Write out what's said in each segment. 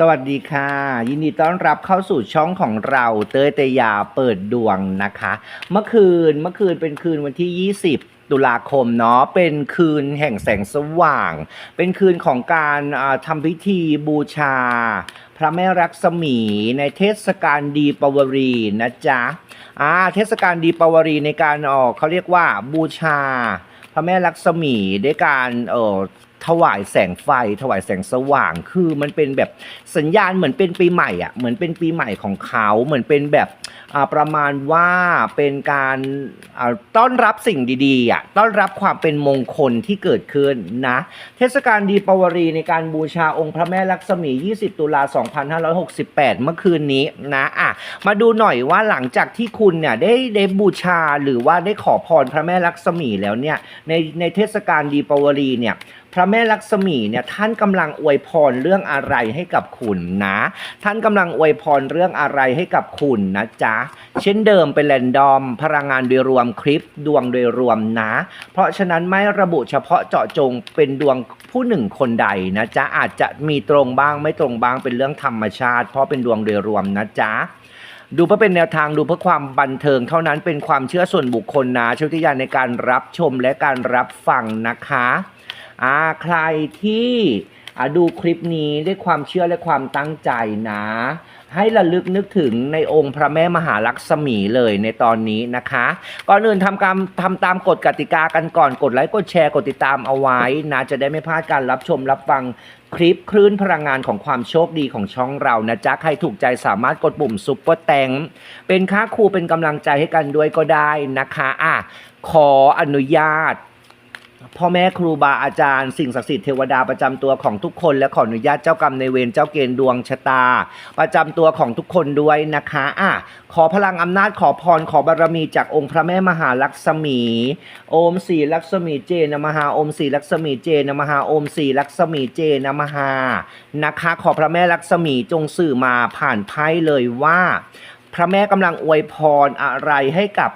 สวัสดีค่ะ ยินดีต้อนรับเข้าสู่ช่องของเราเตยเตยาเปิดดวงนะคะ เมื่อคืนเมื่อคืนเป็นคืนวันที่ 20 ตุลาคมเนาะเป็นคืนแห่งแสงสว่าง เป็นคืนของการทำพิธีบูชา พระแม่รักษมีในเทศกาลดีปวรีนะจ๊ะอ่าเทศกาลดีปวรีในการออกเขาเรียกว่าบูชาพระแม่ลักษมีด้วยการเอ่อ ถวายแสงไฟ ถวายแสงสว่าง คือมันเป็นแบบสัญญาณเหมือนเป็นปีใหม่อะเหมือนเป็นปีใหม่ของเขาเหมือนเป็นแบบประมาณว่าเป็นการต้อนรับสิ่งดีๆอะต้อนรับความเป็นมงคลที่เกิดขึ้นนะเทศกาลดีปวารีในการบูชาองค์พระแม่ลักษมี 20 ตุลา 2568 เมื่อคืนนี้นะอะมาดูหน่อยว่าหลังจากที่คุณเนี่ยได้ได้บูชาหรือว่าได้ขอพรพระแม่ลักษมีแล้วเนี่ยในในเทศกาลดีปวารีเนี่ย พระแม่ลักษมีเนี่ยท่านกำลังอวยพรเรื่องอะไรให้กับคุณนะ ท่านกำลังอวยพรเรื่องอะไรให้กับคุณนะจ๊ะเช่นเดิมเป็นแรนดอม พลังงานโดยรวมคลิปดวงโดยรวมนะ เพราะฉะนั้นไม่ระบุเฉพาะเจาะจงเป็นดวงผู้หนึ่งคนใดนะจ๊ะอาจจะมีตรงบ้างไม่ตรงบ้างเป็นเรื่องธรรมชาติ เพราะเป็นดวงโดยรวมนะจ๊ะดูเพื่อเป็นแนวทางดูเพื่อความบันเทิงเท่านั้นเป็นความเชื่อส่วนบุคคลนะช้วิทยาณในการรับชมและการรับฟังนะคะ อ่าใครที่ดูคลิปนี้ด้วยความเชื่อและความตั้งใจนะ ให้ระลึกนึกถึงในองค์พระแม่มหาลักษมีเลยในตอนนี้นะคะ ก่อนอื่นทำการทำตามกฎกติกากันก่อนกดไลค์กดแชร์กดติดตามเอาไว้นะจะได้ไม่พลาดการรับชมรับฟังคลิปคลื่นพลังงานของความโชคดีของช่องเรานะจ๊ะ ใครถูกใจสามารถกดปุ่มซุปเปอร์แตงเป็นค่าครูเป็นกำลังใจให้กันด้วยก็ได้นะคะอะขออนุญาต พ่อแม่ครูบาอาจารย์สิ่งศักดิ์สิทธิ์เทวดาประจำตัวของทุกคนและขออนุญาตเจ้ากรรมในเวรเจ้าเกณฑ์ดวงชะตา ประจำตัวของทุกคนด้วยนะคะอะขอพลังอำนาจขอพรขอบารมีจากองค์พระแม่มหาลักษมี โอมสีลักษมีเจนะมหาโอมสีลักษมีเจนะมหาโอมสีลักษมีเจนะมหานะคะ ขอพระแม่ลักษมีจงสื่อมาผ่านไพ่เลยว่า ระแม่กำลังอวยพรอะไรให้กับ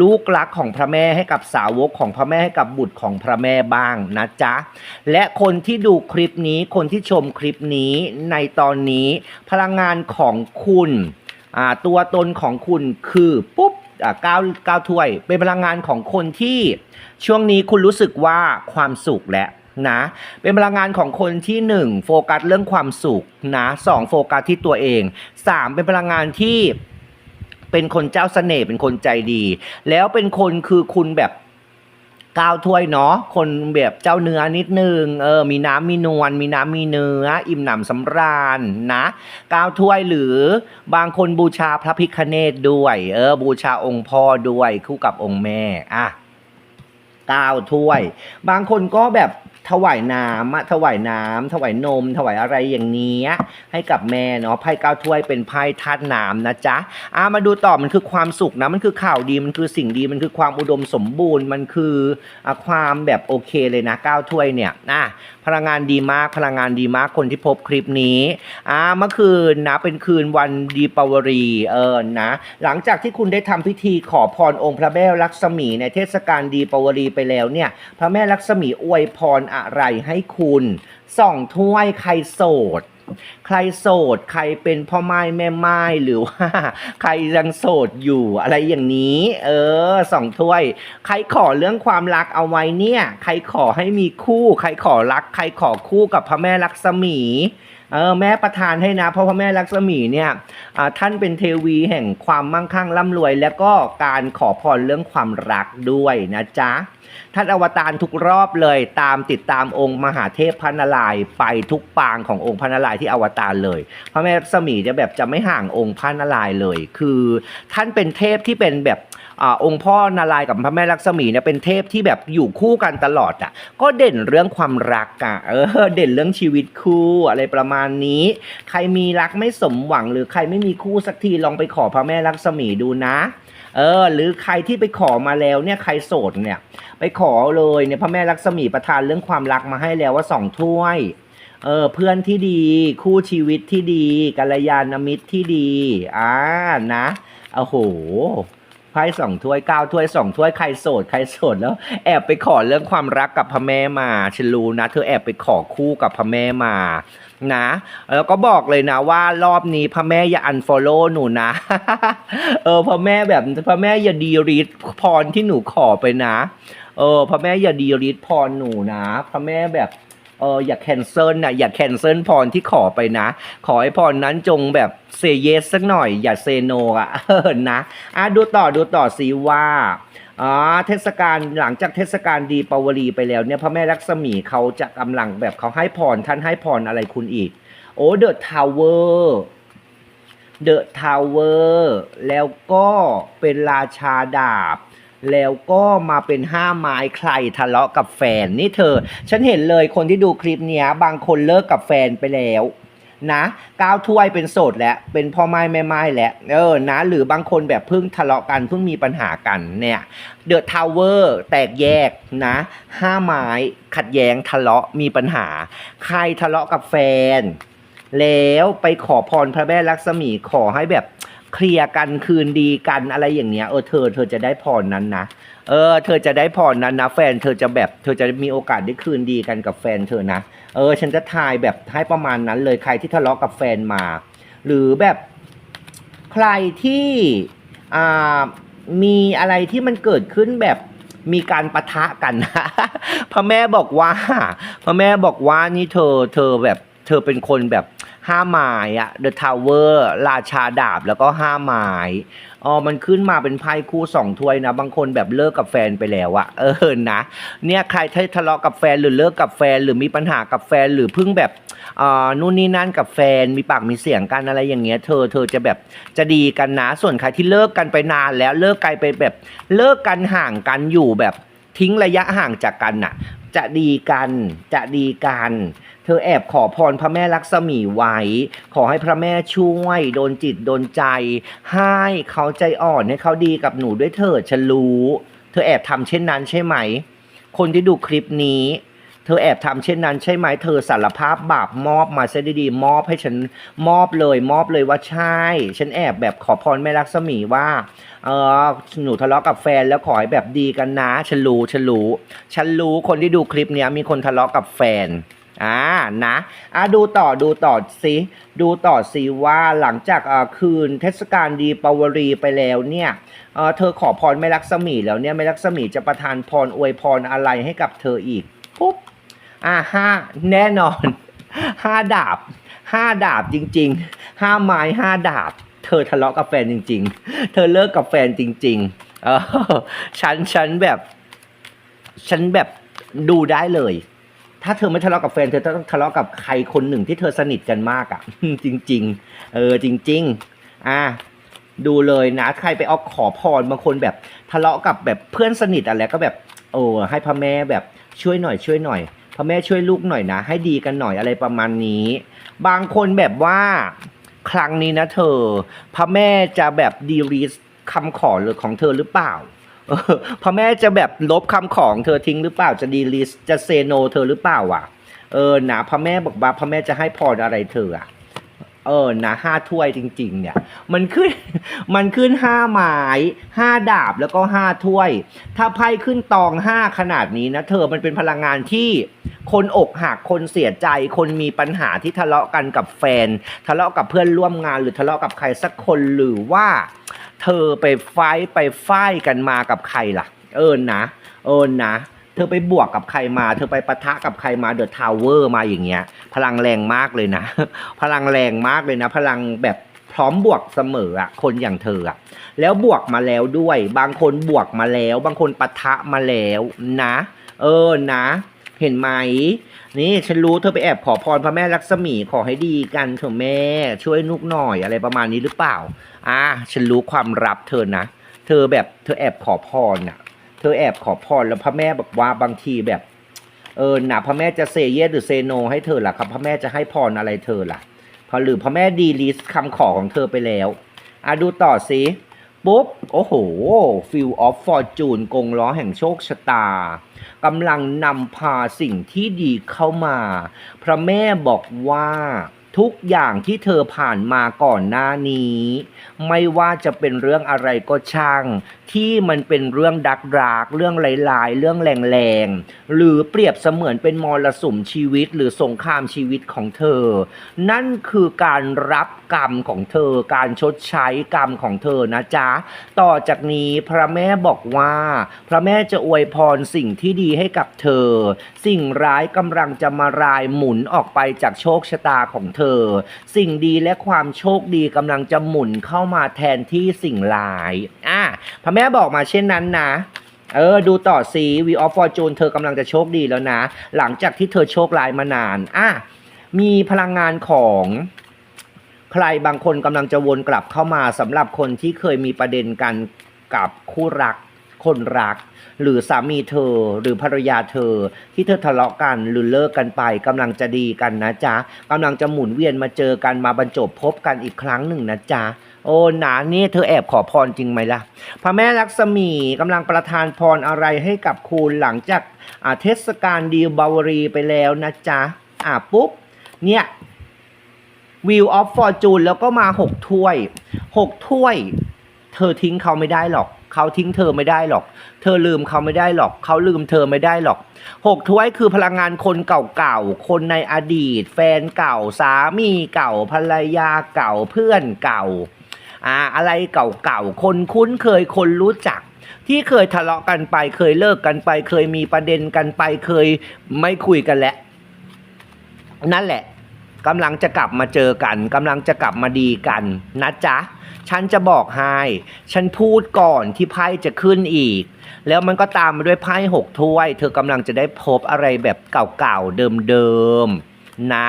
ลูกรักของพระแม่ให้กับสาวกของพระแม่ให้กับบุตรของพระแม่บ้างนะจ๊ะ และคนที่ดูคลิปนี้คนที่ชมคลิปนี้ในตอนนี้พลังงานของคุณตัวตนของคุณคือปุ๊บเก้าเก้าถ้วย เป็นพลังงานของคนที่ช่วงนี้คุณรู้สึกว่าความสุขและนะเป็นพลังงานของคนที่หนึ่งโฟกัสเรื่องความสุขนะสองโฟกัสที่ตัวเองสามเป็นพลังงานที่ เป็นคนเจ้าเสน่ห์เป็นคนใจดี แล้วเป็นคนคือคุณแบบก้าวถ้วยเนาะคนแบบเจ้าเนื้อนิดนึงเออมีน้ำมีนวลมีน้ำมีเนื้อ อิ่มหนำสำราญนะก้าวถ้วยหรือบางคนบูชาพระพิคเนตด้วยเออบูชาองค์พ่อด้วยคู่กับองค์แม่อะก้าถ้วย บางคนก็แบบ ถวายน้ำอะถวายน้ำถวายนม ถวายอะไรอย่างนี้ให้กับแม่เนาะไพ่เก้าถ้วยเป็นไพ่ธาตุน้ำนะจ๊ะอ่ามาดูต่อมันคือความสุขนะมันคือข่าวดีมันคือสิ่งดีมันคือความอุดมสมบูรณ์มันคือความแบบโอเคเลยนะเก้าถ้วยเนี่ยอะ พลังงานดีมาก พลังงานดีมากคนที่พบคลิปนี้อ่าเมื่อคืนนะเป็นคืนวันดีปวรีเออนะหลังจากที่คุณได้ทำพิธีขอพรองค์พระแม่ลักษมีในเทศกาลดีปวรีไปแล้วเนี่ยพระแม่ลักษมีอวยพรอะไรให้คุณส่องถ้วยใครโสด ใครโสด ใครเป็นพ่อไม้แม่ไม้หรือว่า ใครยังโสดอยู่อะไรอย่างนี้ เออสองถ้วย ใครขอเรื่องความรักเอาไว้เนี่ย ใครขอให้มีคู่ ใครขอรัก ใครขอคู่กับพระแม่ลักษมี เออแม่ประทานให้นะ เพราะพระแม่ลักษมีเนี่ยท่านเป็นเทวีแห่งความมั่งคั่งร่ำรวย แล้วก็การขอพรเรื่องความรักด้วยนะจ๊ะท่านอวตารทุกรอบเลยตามติดตามองค์มหาเทพพระนารายไปทุกปางขององค์พระนารายที่อวตารเลยพระแม่ลักษมีจะแบบจะไม่ห่างองค์พระนารายเลย คือท่านเป็นเทพที่เป็นแบบ อองค์พ่อนารายกับพระแม่ลักษมีเนี่ยเป็นเทพที่แบบอยู่คู่กันตลอดอะก็เด่นเรื่องความรักอะเออเด่นเรื่องชีวิตคู่อะไรประมาณนี้ ใครมีรักไม่สมหวังหรือใครไม่มีคู่สักทีลองไปขอพระแม่ลักษมีดูนะเออหรือใครที่ไปขอมาแล้วเนี่ยใครโสดเนี่ย ไปขอเลยเนี่ยพระแม่ลักษมีประทานเรื่องความรักมาให้แล้วว่าสองถ้วยเออเพื่อนที่ดีคู่ชีวิตที่ดีกัลยาณมิตรที่ดีอ่านะโอ้โห ไพ่สองถ้วยเก้าถ้วยสองถ้วยใครโสดใครโสดแล้ว แอบไปขอเรื่องความรักกับพระแม่มาฉันรู้นะ เธอแอบไปขอคู่กับพระแม่มานะ แล้วก็บอกเลยนะว่ารอบนี้พระแม่อย่าอันฟอลโล่หนูนะ เออพระแม่แบบพระแม่อย่าดีรีดพรที่หนูขอไปนะ เออพระแม่อย่าดีรีดพรหนูนะ พระแม่แบบ เอออย่าแคนเซิลนะอย่าแคนเซิลพรที่ขอไปนะ ขอให้พรนั้นจงแบบเซเยสสักหน่อย อย่าเซโนอะนะอะดูต่อดูต่อสิว่าอ๋อเทศกาลหลังจากเทศกาลดีปาวลีไปแล้วเนี่ยพระแม่ลักษมีเขาจะกำลังแบบเขาให้พรท่านให้พรอะไรคุณอีก โอ้เดอะทาวเวอร์เดอะทาวเวอร์แล้วก็เป็นราชาดาบ แล้วก็มาเป็นห้าไม้ใครทะเลาะกับแฟนนี่เธอ ฉันเห็นเลยคนที่ดูคลิปเนี้ย บางคนเลิกกับแฟนไปแล้วนะก้าวถ้วยเป็นโสดแล้วเป็นพ่อไม้แม่ไม้แล้วเออนะ หรือบางคนแบบเพิ่งทะเลาะกันเพิ่งมีปัญหากันเนี่ยเดอะทาวเวอร์แตกแยกนะห้าไม้ขัดแย้งทะเลาะมีปัญหา ใครทะเลาะกับแฟน แล้วไปขอพรพระแม่ลักษมีขอให้แบบ เคลียร์กันคืนดีกันอะไรอย่างเงี้ยเออเธอเธอจะได้พรนั้นนะเออเธอจะได้พรนั้นนะแฟนเธอจะแบบเธอจะมีโอกาสได้คืนดีกันกับแฟนเธอนะเออ ฉันจะทายแบบให้ประมาณนั้นเลยใครที่ทะเลาะกับแฟนมา หรือแบบใครที่อ่ามีอะไรที่มันเกิดขึ้นแบบมีการปะทะกันนะพระแม่บอกว่าพระแม่บอกว่านี่เธอเธอแบบเธอเป็นคนแบบ ห้าไม้อะ The Tower ราชาดาบแล้วก็ห้าไม้อ๋อมันขึ้นมาเป็นไพ่คู่สองถ้วยนะ บางคนแบบเลิกกับแฟนไปแล้วอะเออนะ เนี่ยใครที่ทะเลาะกับแฟนหรือเลิกกับแฟน หรือมีปัญหากับแฟนหรือเพิ่งแบบอ่านู่นนี่นั่นกับแฟนมีปากมีเสียงกันอะไรอย่างเงี้ย เธอเธอจะแบบจะดีกันนะ ส่วนใครที่เลิกกันไปนานแล้วเลิกกันไปแบบเลิกกันห่างกันอยู่แบบ ทิ้งระยะห่างจากกันน่ะ จะดีกันจะดีกัน เธอแอบขอพรพระแม่ลักษมีไว้ ขอให้พระแม่ช่วยโดนจิตโดนใจ ให้เขาใจอ่อนให้เขาดีกับหนูด้วยเถิดฉันรู้ เธอแอบทำเช่นนั้นใช่ไหม คนที่ดูคลิปนี้ เธอแอบทำเช่นนั้นใช่ไหมเธอสารภาพบาปมอบมาซะดีๆมอบให้ฉันมอบเลยมอบเลยว่าใช่ ฉันแอบแบบขอพรแม่ลักษมีว่าเออหนูทะเลาะกับแฟนแล้วขอให้แบบดีกันนะฉันรู้ฉันรู้ฉันรู้คนที่ดูคลิปเนี้ยมีคนทะเลาะกับแฟนอ่านะอะดูต่อดูต่อสิดูต่อสิว่าหลังจากเอ่อคืนเทศกาลดีปาวรีไปแล้วเนี่ยเออเธอขอพรแม่ลักษมีแล้วเนี่ยแม่ลักษมีจะประทานพรอวยพรอะไรให้กับเธออีกปุ๊บ อ่าห้าแน่นอนห้าดาบห้าดาบจริงๆห้าไม้ห้าดาบ เธอทะเลาะกับแฟนจริง ๆ เธอเลิกกับแฟนจริง ๆ เออฉันฉันแบบ ฉันแบบดูได้เลย ถ้าเธอไม่ทะเลาะกับแฟนเธอต้องทะเลาะกับใครคนหนึ่งที่เธอสนิทกันมากอะ่ะ จริง ๆ เออ จริง ๆ อะดูเลยนะ ใครไปเอาขอพรบางคนแบบทะเลาะกับแบบเพื่อนสนิทอะไรก็แบบ โอ้ให้พระแม่แบบช่วยหน่อยช่วยหน่อย พระแม่ช่วยลูกหน่อยนะ ให้ดีกันหน่อยอะไรประมาณนี้ บางคนแบบว่าครั้งนี้นะเธอ พระแม่จะแบบดีรีสคำขอหรือของเธอหรือเปล่าพระแม่จะแบบลบคำของเธอทิ้งหรือเปล่าจะดีลิสจะเซโนเธอหรือเปล่าอะ เออนะพระแม่บอกว่าพระแม่จะให้พรอะไรเธออะ เออนะห้าถ้วยจริง ๆ เนี่ย มันขึ้นมันขึ้นห้าไม้ห้าดาบแล้วก็ห้าถ้วย ถ้าไพ่ขึ้นตองห้าขนาดนี้นะเธอมันเป็นพลังงานที่คนอกหักคนเสียใจ คนมีปัญหาที่ทะเลาะกันกับแฟน ทะเลาะกับเพื่อนร่วมงานหรือทะเลาะกับใครสักคนหรือว่าเธอไปไฟไปไฟกันมากับใครล่ะ เออนะ เออนะ เธอไปบวกกับใครมา เธอไปปะทะกับใครมาเดอะทาวเวอร์มาอย่างเงี้ย พลังแรงมากเลยนะ พลังแรงมากเลยนะ พลังแบบพร้อมบวกเสมออะคนอย่างเธออะแล้วบวกมาแล้วด้วย บางคนบวกมาแล้ว บางคนปะทะมาแล้วนะ เออนะ เห็นไหมนี่ฉันรู้เธอไปแอบขอพรพระแม่ลักษมีขอให้ดีกันเถอะแม่ ช่วยนุกหน่อยอะไรประมาณนี้หรือเปล่า อ่าฉันรู้ความลับเธอนะ เธอแบบเธอแอบขอพรน่ะ เธอแอบขอพรแล้วพระแม่แบอกว่าบางทีแบบ เออหนะพระแม่จะเซเยสหรือเซโน ให้เธอล่ะครับ พระแม่จะให้พรอะไรเธอล่ะพอหรือพระแม่ดีลิสคำขอของเธอไปแล้วอะดูต่อสิปุ๊บ โอ้โหฟิลออฟฟอร์จูนกงล้อแห่งโชคชะตากำลังนำพาสิ่งที่ดีเข้ามา พระแม่บอกว่า ทุกอย่างที่เธอผ่านมาก่อนหน้านี้ ไม่ว่าจะเป็นเรื่องอะไรก็ช่าง ที่มันเป็นเรื่องดักดากเรื่องหลายๆ เรื่องแรงๆ หรือเปรียบเสมือนเป็นมรสุมชีวิตหรือสงครามชีวิตของเธอ นั่นคือการรับกรรมของเธอ การชดใช้กรรมของเธอนะจ๊ะ ต่อจากนี้พระแม่บอกว่า พระแม่จะอวยพรสิ่งที่ดีให้กับเธอ สิ่งร้ายกำลังจะมารายหมุนออกไปจากโชคชะตาของเธอสิ่งดีและความโชคดีกำลังจะหมุนเข้ามาแทนที่สิ่งร้ายอะพระแม่บอกมาเช่นนั้นนะเออ ดูต่อสีวีออฟฟอร์จูนเธอกำลังจะโชคดีแล้วนะ หลังจากที่เธอโชคร้ายมานาน อะ มีพลังงานของใครบางคนกำลังจะวนกลับเข้ามาสำหรับคนที่เคยมีประเด็นกันกับคู่รัก คนรัก หรือสามีเธอ หรือภรรยาเธอ ที่เธอทะเลาะกันหรือเลิกกันไปกำลังจะดีกันนะจ๊ะกำลังจะหมุนเวียนมาเจอกันมาบรรจบพบกันอีกครั้งหนึ่งนะจ๊ะโอ้หนานี่เธอแอบขอพรจริงไหมล่ะ พระแม่ลักษมีกำลังประทานพรอะไรให้กับคุณหลังจากเทศกาลดีบาวรีไปแล้วนะจ๊ะอะปุ๊บเนี่ยวิวออฟฟอร์จูนแล้วก็มาหกถ้วยหกถ้วย เธอทิ้งเขาไม่ได้หรอก เขาทิ้งเธอไม่ได้หรอก เธอลืมเขาไม่ได้หรอก เขาลืมเธอไม่ได้หรอกหกถ้วยคือพลังงานคนเก่าๆ คนในอดีต แฟนเก่าสามีเก่าภรรยาเก่าเพื่อนเก่าอ่าอะไรเก่าๆ คนคุ้นเคยคนรู้จักที่เคยทะเลาะกันไปเคยเลิกกันไป เคยมีประเด็นกันไปเคยไม่คุยกันแล้วนั่นแหละ กำลังจะกลับมาเจอกันกำลังจะกลับมาดีกันนะจ๊ะฉันจะบอกให้ฉันพูดก่อนที่ไพ่จะขึ้นอีก แล้วมันก็ตามมาด้วยไพ่หกถ้วย เธอกำลังจะได้พบอะไรแบบเก่าๆเดิมๆนะ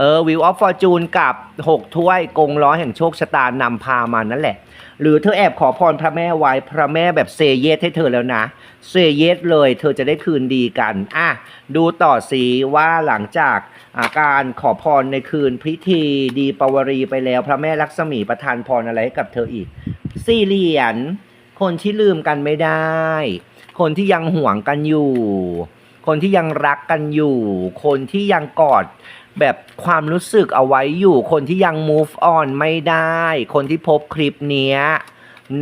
เออวิวออฟฟอร์จูนกับหกถ้วยกงล้อแห่งโชคชะตานำพามานั่นแหละ หรือเธอแอบขอพรพระแม่ไว้พระแม่แบบเซเยสให้เธอแล้วนะ เซเยสเลยเธอจะได้คืนดีกันอะดูต่อสีว่าหลังจากอาการขอพรในคืนพิธีดีปวารีไปแล้ว พระแม่ลักษมีประทานพรอะไรให้กับเธออีกสี่เหรียญคนที่ลืมกันไม่ได้ คนที่ยังห่วงกันอยู่ คนที่ยังรักกันอยู่ คนที่ยังกอด แบบความรู้สึกเอาไว้อยู่คนที่ยัง move on ไม่ได้ คนที่พบคลิปเนี้ย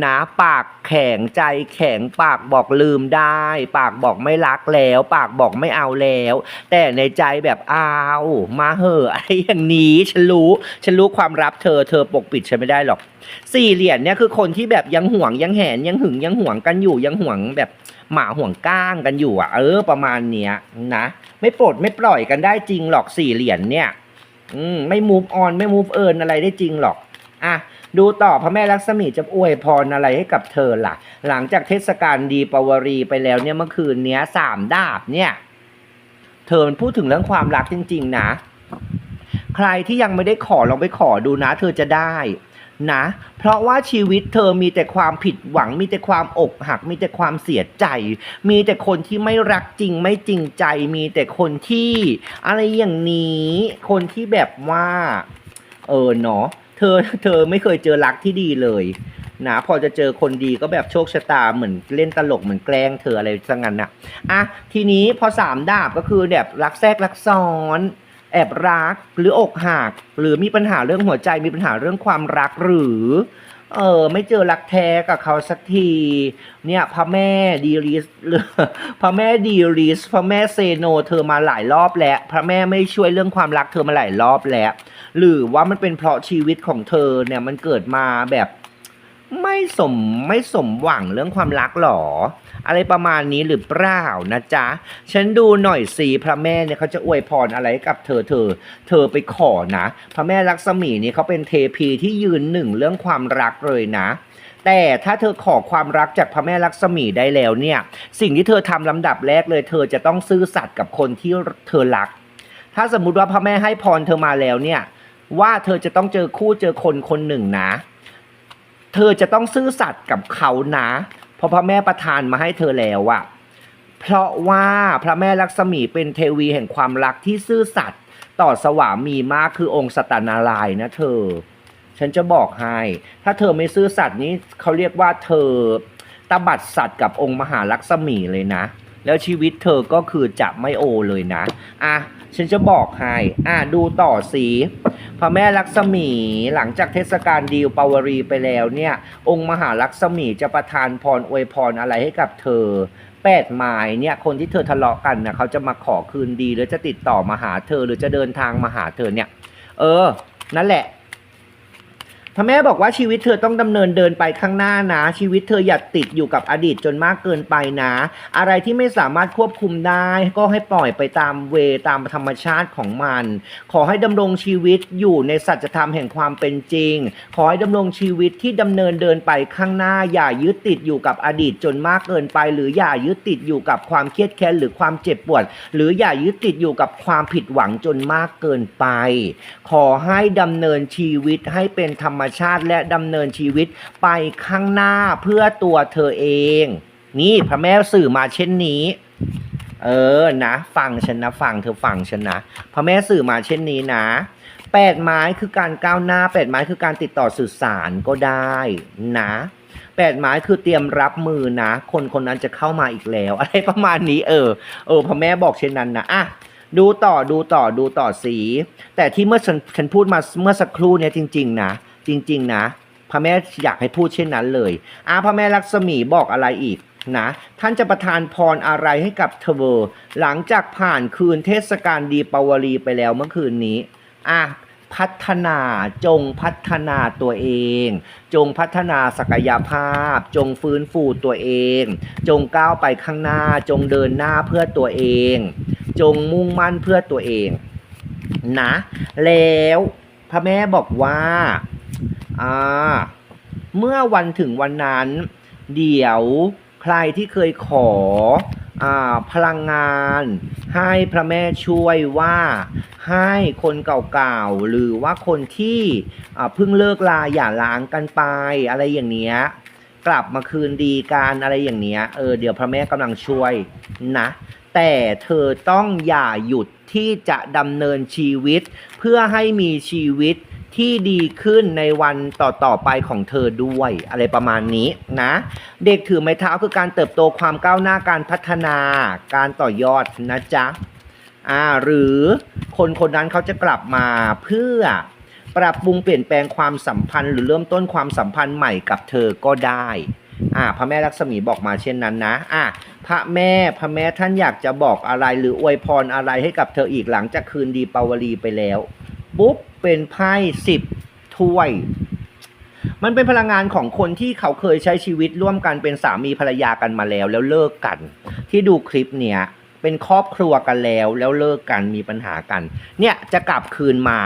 นะปากแข็งใจแข็งปากบอกลืมได้ ปากบอกไม่รักแล้ว ปากบอกไม่เอาแล้ว แต่ในใจแบบอ้าวมาเหอะอะไรอย่างนี้ฉันรู้ฉันรู้ความลับเธอเธอปกปิดฉันไม่ได้หรอกสี่เหรียญเนี่ยคือคนที่แบบยังห่วงยังแหนยังหึงยังห่วงกันอยู่ยังห่วงแบบหมาห่วงก้างกันอยู่อะ เออประมาณเนี้ยนะ ไม่ปลดไม่ปล่อยกันได้จริงหรอกสี่เหรียญเนี่ย อืมไม่ move on ไม่ move earn อะไรได้จริงหรอก อะดูต่อพระแม่ลักษมีจะอวยพรอะไรให้กับเธอล่ะ หลังจากเทศกาลดีปวารีไปแล้วเนี่ยเมื่อคืนเนี้ยสามดาบเนี่ย เธอมันพูดถึงเรื่องความรักจริง ๆ นะ ใครที่ยังไม่ได้ขอลองไปขอดูนะ เธอจะได้ นะ เพราะว่าชีวิตเธอมีแต่ความผิดหวัง มีแต่ความอกหัก มีแต่ความเสียใจ มีแต่คนที่ไม่รักจริงไม่จริงใจ มีแต่คนที่อะไรอย่างนี้ คนที่แบบว่า เออเนาะเธอเธอไม่เคยเจอรักที่ดีเลยนะพอจะเจอคนดีก็แบบโชคชะตาเหมือนเล่นตลกเหมือนแกล้งเธออะไรสักงั้นน่ะอะทีนี้พอสามดาบก็คือแบบรักแทรกรักซ้อน แอบรักหรืออกหักหรือมีปัญหาเรื่องหัวใจมีปัญหาเรื่องความรักหรือ เออไม่เจอรักแท้กับเขาสักที เนี่ยพระแม่ดีริสหรือพระแม่ดีริสพระแม่เซโน เธอมาหลายรอบแล้ว พระแม่ไม่ช่วยเรื่องความรักเธอมาหลายรอบแล้ว หรือว่ามันเป็นเพราะชีวิตของเธอเนี่ยมันเกิดมาแบบ ไม่สมไม่สมหวังเรื่องความรักหรอ อะไรประมาณนี้หรือเปล่านะจ๊ะ ฉันดูหน่อยสิพระแม่เนี่ยเขาจะอวยพรอะไรกับเธอเธอ เธอไปขอนะ พระแม่ลักษมีนี่เขาเป็นเทพีที่ยืนหนึ่งเรื่องความรักเลยนะแต่ถ้าเธอขอความรักจากพระแม่ลักษมีได้แล้วเนี่ย สิ่งที่เธอทำลำดับแรกเลย เธอจะต้องซื่อสัตย์กับคนที่เธอรัก ถ้าสมมุติว่าพระแม่ให้พรเธอมาแล้วเนี่ย ว่าเธอจะต้องเจอคู่เจอคนคนหนึ่งนะ เธอจะต้องซื่อสัตย์กับเขานะ เพราะพระแม่ประทานมาให้เธอแล้วอะเพราะว่าพระแม่ลักษมีเป็นเทวีแห่งความรักที่ซื่อสัตย์ต่อสวามีมากคือองค์สตานารายนะเธอ ฉันจะบอกให้ ถ้าเธอไม่ซื่อสัตย์นี้เขาเรียกว่าเธอตบัดสัตว์กับองค์มหาลักษมีเลยนะ แล้วชีวิตเธอก็คือจะไม่โอเลยนะ อะ ฉันจะบอกให้ อะ ดูต่อสี พระแม่ลักษมีหลังจากเทศกาลดีลปาวรีไปแล้วเนี่ย องค์มหาลักษมีจะประทานพรอวยพรอะไรให้กับเธอแปดหมายเนี่ยคนที่เธอทะเลาะกันนะเขาจะมาขอคืนดีหรือจะติดต่อมาหาเธอหรือจะเดินทางมาหาเธอเนี่ย เออ นั่นแหละ พระแม่บอกว่าชีวิตเธอต้องดำเนินเดินไปข้างหน้านะ ชีวิตเธออย่าติดอยู่กับอดีตจนมากเกินไปนะ อะไรที่ไม่สามารถควบคุมได้ ก็ให้ปล่อยไปตามเวตามธรรมชาติของมัน ขอให้ดำรงชีวิตอยู่ในสัจธรรมแห่งความเป็นจริง ขอให้ดำรงชีวิตที่ดำเนินเดินไปข้างหน้า อย่ายึดติดอยู่กับอดีตจนมากเกินไป หรืออย่ายึดติดอยู่กับความเครียดแค้นหรือความเจ็บปวด หรืออย่ายึดติดอยู่กับความผิดหวังจนมากเกินไป ขอให้ดำเนินชีวิตให้เป็นธรรมชาติและดำเนินชีวิตไปข้างหน้าเพื่อตัวเธอเอง นี่พระแม่สื่อมาเช่นนี้ เออนะฟังฉันนะฟังเธอฟังฉันนะพระแม่สื่อมาเช่นนี้นะแปดไม้คือการก้าวหน้าแปดไม้คือการติดต่อสื่อสารก็ได้นะแปดไม้คือเตรียมรับมือนะ คนคนนั้นจะเข้ามาอีกแล้ว อะไรประมาณนี้เออ เออพระแม่บอกเช่นนั้นนะอะดูต่อดูต่อดูต่อสี แต่ที่เมื่อฉันฉันพูดมาเมื่อสักครู่เนี่ยจริง ๆ นะ จริง ๆ นะ พระแม่อยากให้พูดเช่นนั้นเลยอาพระแม่ลักษมีบอกอะไรอีกนะท่านจะประทานพรอะไรให้กับเธอหลังจากผ่านคืนเทศกาลดีปาวลีไปแล้วเมื่อคืนนี้อะพัฒนาจงพัฒนาตัวเอง จงพัฒนาศักยภาพ จงฟื้นฟูตัวเอง จงก้าวไปข้างหน้า จงเดินหน้าเพื่อตัวเอง จงมุ่งมั่นเพื่อตัวเองนะแล้วพระแม่บอกว่า อ่าเมื่อวันถึงวันนั้น เดี๋ยวใครที่เคยขออ่าพลังงาน ให้พระแม่ช่วยว่าให้คนเก่าๆหรือว่าคนที่อ่าเพิ่งเลิกลาอย่าล้างกันไปอะไรอย่างเนี้ยกลับมาคืนดีกันอะไรอย่างเนี้ยเออเดี๋ยวพระแม่กำลังช่วยนะ แต่เธอต้องอย่าหยุดที่จะดำเนินชีวิต เพื่อให้มีชีวิต ที่ดีขึ้นในวันต่อๆไปของเธอด้วยอะไรประมาณนี้นะ เด็กถือไม้เท้าคือการเติบโตความก้าวหน้าการพัฒนาการต่อยอดนะจ๊ะอ่าหรือคนคนนั้นเขาจะกลับมาเพื่อปรับปรุงเปลี่ยนแปลงความสัมพันธ์ หรือเริ่มต้นความสัมพันธ์ใหม่กับเธอก็ได้อ่าพระแม่ลักษมีบอกมาเช่นนั้นนะอะพระแม่พระแม่ท่านอยากจะบอกอะไรหรืออวยพรอะไรให้กับเธออีกหลังจากคืนดีปาวลีไปแล้วปุ๊บ เป็นไพ่สิบถ้วย มันเป็นพลังงานของคนที่เขาเคยใช้ชีวิตร่วมกันเป็นสามีภรรยากันมาแล้ว แล้วเลิกกัน ที่ดูคลิปเนี้ยเป็นครอบครัวกันแล้ว แล้วเลิกกันมีปัญหากัน เนี่ยจะกลับคืนมา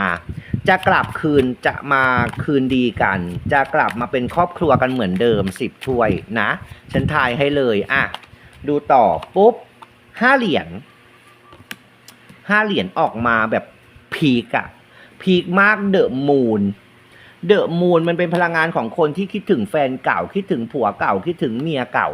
จะกลับคืนจะมาคืนดีกัน จะกลับมาเป็นครอบครัวกันเหมือนเดิมสิบถ้วยนะ ฉันทายให้เลยอะดูต่อปุ๊บห้าเหรียญห้าเหรียญออกมาแบบพีกอะ พีคมากเดอะมูนเดอะมูนมันเป็นพลังงานของคนที่คิดถึงแฟนเก่า คิดถึงผัวเก่าคิดถึงเมียเก่า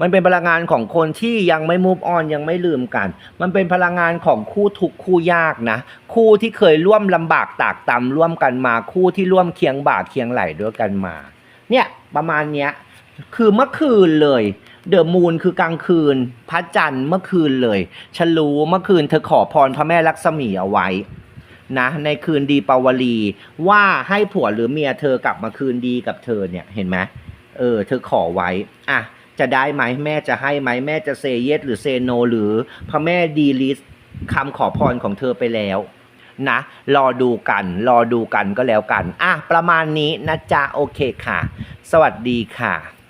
มันเป็นพลังงานของคนที่ยังไม่มูฟออนยังไม่ลืมกัน มันเป็นพลังงานของคู่ทุกคู่ยากนะ คู่ที่เคยร่วมลำบากตากตำร่วมกันมาคู่ที่ร่วมเคียงบ่าเคียงไหลด้วยกันมา เนี่ยประมาณเนี้ยคือเมื่อคืนเลยเดอะมูนคือกลางคืน พระจันทร์เมื่อคืนเลยฉันรู้เมื่อคืนเธอขอพรพระแม่ลักษมีเอาไว้ นะในคืนดีปาวลี ว่าให้ผัวหรือเมียเธอกลับมาคืนดีกับเธอเนี่ยเห็นไหมเออ เธอขอไว้อะจะได้ไหมแม่จะให้ไหมแม่จะเซเยสหรือเซโนหรือพระแม่ดีลิสคำขอพรของเธอไปแล้วนะรอดูกัน รอดูกันก็แล้วกัน อะ ประมาณนี้นะจ๊ะ โอเคค่ะ สวัสดีค่ะ